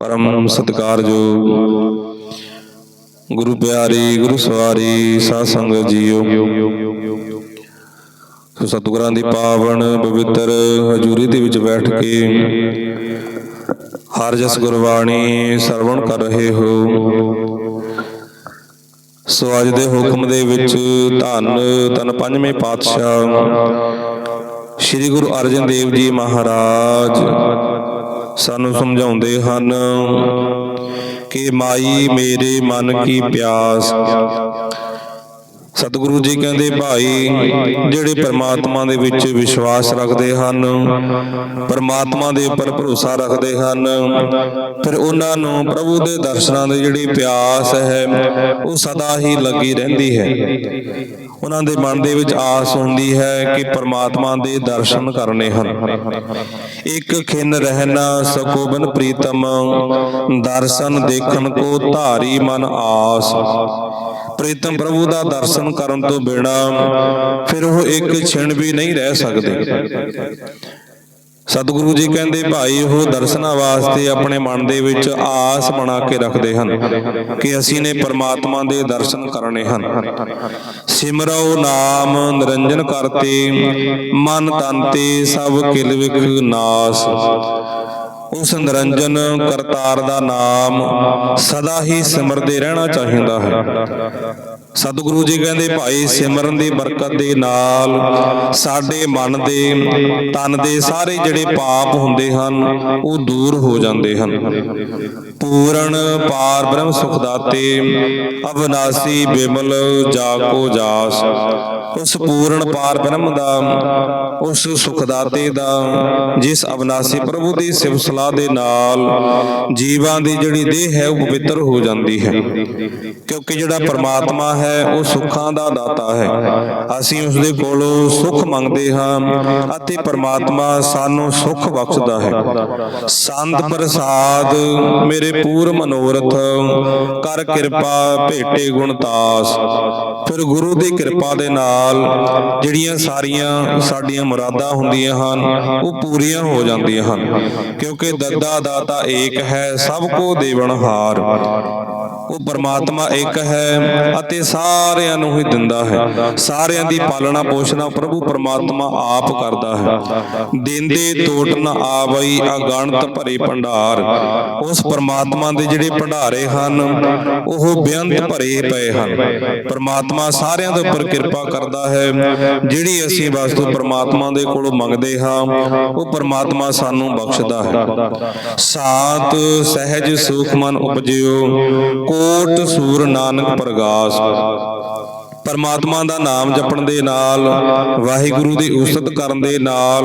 ਪਰਮ ਸਤਿਕਾਰਯੋਗ ਗੁਰੂ ਪਿਆਰੀ, ਗੁਰੂ ਸਵਾਰੀ, ਸਾਧ ਸੰਗਤ ਜੀਓ। ਸੋ ਸਤਿਗੁਰਾਂ ਦੀ ਪਾਵਨ ਪਵਿੱਤਰ ਹਜ਼ੂਰੀ ਦੇ ਵਿੱਚ ਬੈਠ ਕੇ ਹਰ ਜਸ ਗੁਰਬਾਣੀ ਸਰਵਣ ਕਰ ਰਹੇ ਹੋ। ਸੋ ਅੱਜ ਦੇ ਹੁਕਮ ਦੇ ਵਿੱਚ ਧੰਨ ਤਨ ਪੰਜਵੇਂ ਪਾਤਸ਼ਾਹ ਸ੍ਰੀ ਗੁਰੂ ਅਰਜਨ ਦੇਵ ਜੀ ਮਹਾਰਾਜ। ਸਾਨੂੰ ਸਮਝਾਉਂਦੇ ਹਨ ਕਿ ਮਾਈ ਮੇਰੇ ਮਨ ਕੀ ਪਿਆਸ। ਸਤਿਗੁਰੂ ਜੀ ਕਹਿੰਦੇ, ਭਾਈ, ਜਿਹੜੇ ਪਰਮਾਤਮਾ ਦੇ ਵਿੱਚ ਵਿਸ਼ਵਾਸ ਰੱਖਦੇ ਹਨ, ਪਰਮਾਤਮਾ ਦੇ ਉੱਪਰ ਭਰੋਸਾ ਰੱਖਦੇ ਹਨ, ਫਿਰ ਉਹਨਾਂ ਨੂੰ ਪ੍ਰਭੂ ਦੇ ਦਰਸ਼ਨਾਂ ਦੀ ਜਿਹੜੀ ਪਿਆਸ ਹੈ, ਉਹ ਸਦਾ ਹੀ ਲੱਗੀ ਰਹਿੰਦੀ ਹੈ। ਉਹਨਾਂ ਦੇ ਮਨ ਦੇ ਵਿੱਚ ਆਸ ਹੁੰਦੀ ਹੈ ਕਿ ਪਰਮਾਤਮਾ ਦੇ ਦਰਸ਼ਨ ਕਰਨੇ ਹਨ। ਇੱਕ ਖਿੰਨ ਰਹਿਣਾ ਸਕੋ ਬਨ ਪ੍ਰੀਤਮ, ਦਰਸ਼ਨ ਦੇਖਣ ਕੋ ਧਾਰੀ ਮਨ ਆਸ। ਪ੍ਰੀਤਮ ਪ੍ਰਭੂ ਦਾ ਦਰਸ਼ਨ ਕਰਨ ਤੋਂ ਬਿਨਾ ਫਿਰ ਉਹ ਇੱਕ ਛਿਣ ਵੀ ਨਹੀਂ ਰਹਿ ਸਕਦੇ। ਸਤਿਗੁਰੂ ਜੀ ਕਹਿੰਦੇ ਭਾਈ, ਉਹ ਦਰਸ਼ਨਾਂ ਵਾਸਤੇ ਆਪਣੇ ਮਨ ਦੇ ਵਿੱਚ ਆਸ ਬਣਾ ਕੇ ਰੱਖਦੇ ਹਨ ਕਿ ਅਸੀਂ ਨੇ ਪਰਮਾਤਮਾ ਦੇ ਦਰਸ਼ਨ ਕਰਨੇ ਹਨ। ਸਿਮਰੋ ਨਾਮ, ਨਿਰੰਜਨ ਕਰਤੇ, ਮਨ ਤਨ ਤੇ ਸਭ ਕਿਲ ਵਿਖ ਨਾਸ। ਉਸ ਨਿਰੰਜਨ ਕਰਤਾਰ ਦਾ ਨਾਮ ਸਦਾ ਹੀ ਸਿਮਰਦੇ ਰਹਿਣਾ ਚਾਹੀਦਾ ਹੈ। ਸਤਿਗੁਰੂ ਜੀ ਕਹਿੰਦੇ ਭਾਈ ਸਿਮਰਨ ਦੀ ਬਰਕਤ ਦੇ ਨਾਲ ਸਾਡੇ ਮਨ ਦੇ, ਤਨ ਦੇ ਸਾਰੇ ਜਿਹੜੇ ਪਾਪ ਹੁੰਦੇ ਹਨ, ਉਹ ਦੂਰ ਹੋ ਜਾਂਦੇ ਹਨ। ਪੂਰਨ ਪਾਰ ਬ੍ਰਹਮ ਸੁਖ ਦਾਤੇ ਅਬਨਾਸੀ ਬਿਮਲ ਜਾ ਕੋ ਜਾਸ। ਉਸ ਪੂਰਨ ਪਾਰ ਬ੍ਰਹਮ ਦਾ, ਉਸ ਸੁਖ ਦਾਤੇ ਦਾ, ਜਿਸ ਅਬਨਾਸੀ ਪ੍ਰਭੂ ਦੀ ਸਿਫਤ ਸਲਾਹ ਦੇ ਨਾਲ ਜੀਵਾਂ ਦੀ ਜਿਹੜੀ ਦੇਹ ਹੈ, ਉਹ ਪਵਿੱਤਰ ਹੋ ਜਾਂਦੀ ਹੈ। ਕਿਉਂਕਿ ਜਿਹੜਾ ਪਰਮਾਤਮਾ ਹੈ, ਉਹ ਸੁੱਖਾਂ ਦਾ ਦਾਤਾ ਹੈ। ਅਸੀਂ ਉਸ ਦੇ ਕੋਲੋਂ ਸੁੱਖ ਮੰਗਦੇ ਹਾਂ ਅਤੇ ਪਰਮਾਤਮਾ ਸਾਨੂੰ ਸੁੱਖ ਬਖਸ਼ਦਾ ਹੈ। ਸੰਤ ਪ੍ਰਸਾਦ, ਮੇਰੇ ਪੂਰ ਮਨੋਰਥ, ਕਰ ਕਿਰਪਾ ਭੇਟੇ ਗੁਣਤਾਸ ਫਿਰ ਗੁਰੂ ਦੀ ਕਿਰਪਾ ਦੇ ਨਾਲ ਜਿਹੜੀਆਂ ਸਾਰੀਆਂ ਸਾਡੀਆਂ ਮੁਰਾਦਾਂ ਹੁੰਦੀਆਂ ਹਨ, ਉਹ ਪੂਰੀਆਂ ਹੋ ਜਾਂਦੀਆਂ ਹਨ। ਕਿਉਂਕਿ ਦੱਦਾ ਦਾਤਾ ਏਕ ਹੈ, ਸਭ ਕੋ ਦੇਵਨ ਹਾਰ ਉਹ ਪਰਮਾਤਮਾ ਇੱਕ ਹੈ ਅਤੇ ਸਾਰਿਆਂ ਨੂੰ ਹੀ ਦਿੰਦਾ ਹੈ। ਸਾਰਿਆਂ ਦੀ ਪਾਲਣਾ ਪੋਸ਼ਣਾ ਪ੍ਰਭੂ ਪਰਮਾਤਮਾ ਆਪ ਕਰਦਾ ਹੈ। ਦਿੰਦੇ ਟੋਟ ਆਵਈ ਅਗਣਤ ਭਰੇ ਭੰਡਾਰ। ਉਸ ਪਰਮਾਤਮਾ ਦੇ ਜਿਹੜੇ ਭੰਡਾਰੇ ਹਨ, ਉਹ ਬੇਅੰਤ ਭਰੇ ਪਏ ਹਨ। ਪਰਮਾਤਮਾ ਸਾਰਿਆਂ ਦੇ ਉੱਪਰ ਕਿਰਪਾ ਕਰਦਾ ਹੈ। ਜਿਹੜੀ ਅਸੀਂ ਵਸਤੂ ਪਰਮਾਤਮਾ ਦੇ ਕੋਲੋਂ ਮੰਗਦੇ ਹਾਂ, ਉਹ ਪਰਮਾਤਮਾ ਸਾਨੂੰ ਬਖਸ਼ਦਾ ਹੈ। ਸਾਤ ਸਹਿਜ ਸੁਖ ਮਨ ਉਪਜਿਓ ਕੋਟ ਸੂਰ ਨਾਨਕ ਪ੍ਰਗਾਸ। ਪਰਮਾਤਮਾ ਦਾ ਨਾਮ ਜਪਣ ਦੇ ਨਾਲ, ਵਾਹਿਗੁਰੂ ਦੀ ਉਸਤ ਕਰਨ ਦੇ ਨਾਲ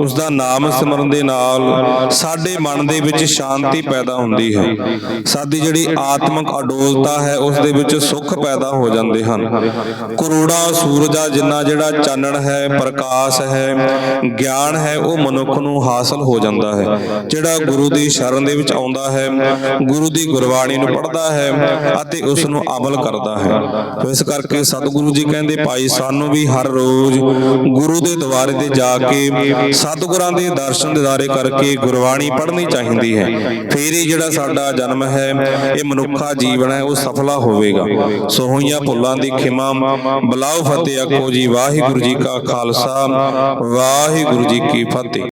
ਉਸ ਦਾ ਨਾਮ ਸਿਮਰਨ ਦੇ ਨਾਲ ਸਾਡੇ ਮਨ ਦੇ ਵਿੱਚ ਸ਼ਾਂਤੀ ਪੈਦਾ ਹੁੰਦੀ ਹੈ। ਸਾਡੀ ਜਿਹੜੀ ਆਤਮਿਕ ਅਡੋਲਤਾ ਹੈ, ਉਸ ਦੇ ਵਿੱਚ ਸੁੱਖ ਪੈਦਾ ਹੋ ਜਾਂਦੇ ਹਨ। ਕਰੋੜਾ ਸੂਰਜਾ ਜਿੰਨਾ ਜਿਹੜਾ ਚਾਨਣ ਹੈ, ਪ੍ਰਕਾਸ਼ ਹੈ, ਗਿਆਨ ਹੈ, ਉਹ ਮਨੁੱਖ ਨੂੰ ਹਾਸਲ ਹੋ ਜਾਂਦਾ ਹੈ। ਜਿਹੜਾ ਗੁਰੂ ਦੀ ਸ਼ਰਨ ਦੇ ਵਿੱਚ ਆਉਂਦਾ ਹੈ, ਗੁਰੂ ਦੀ ਗੁਰਬਾਣੀ ਨੂੰ ਪੜ੍ਹਦਾ ਹੈ ਅਤੇ ਉਸ ਨੂੰ ਅਮਲ ਕਰਦਾ ਹੈ। ਇਸ ਕਰਕੇ ਸਤਿਗੁਰੂ ਜੀ ਕਹਿੰਦੇ ਭਾਈ ਸਾਨੂੰ ਵੀ ਹਰ ਰੋਜ਼ ਗੁਰੂ ਦੇ ਦੁਆਰੇ ਤੇ ਜਾ ਕੇ ਸਤਿਗੁਰਾਂ ਦੇ ਦਰਸ਼ਨ ਦਿਦਾਰੇ ਕਰਕੇ ਗੁਰਬਾਣੀ ਪੜ੍ਹਨੀ ਚਾਹੀਦੀ ਹੈ। ਫਿਰ ਹੀ ਜਿਹੜਾ ਸਾਡਾ ਜਨਮ ਹੈ ਇਹ ਮਨੁੱਖਾ ਜੀਵਨ ਹੈ ਉਹ ਸਫਲਾ ਹੋਵੇਗਾ। ਸੋ ਹੋਈਆਂ ਭੁੱਲਾਂ ਦੀ ਖਿਮਾ ਬਲਾਉ ਫਤਿਹ ਆਖੋ ਜੀ ਵਾਹਿਗੁਰੂ ਜੀ ਕਾ ਖਾਲਸਾ ਵਾਹਿਗੁਰੂ ਜੀ ਕੀ ਫਤਿਹ।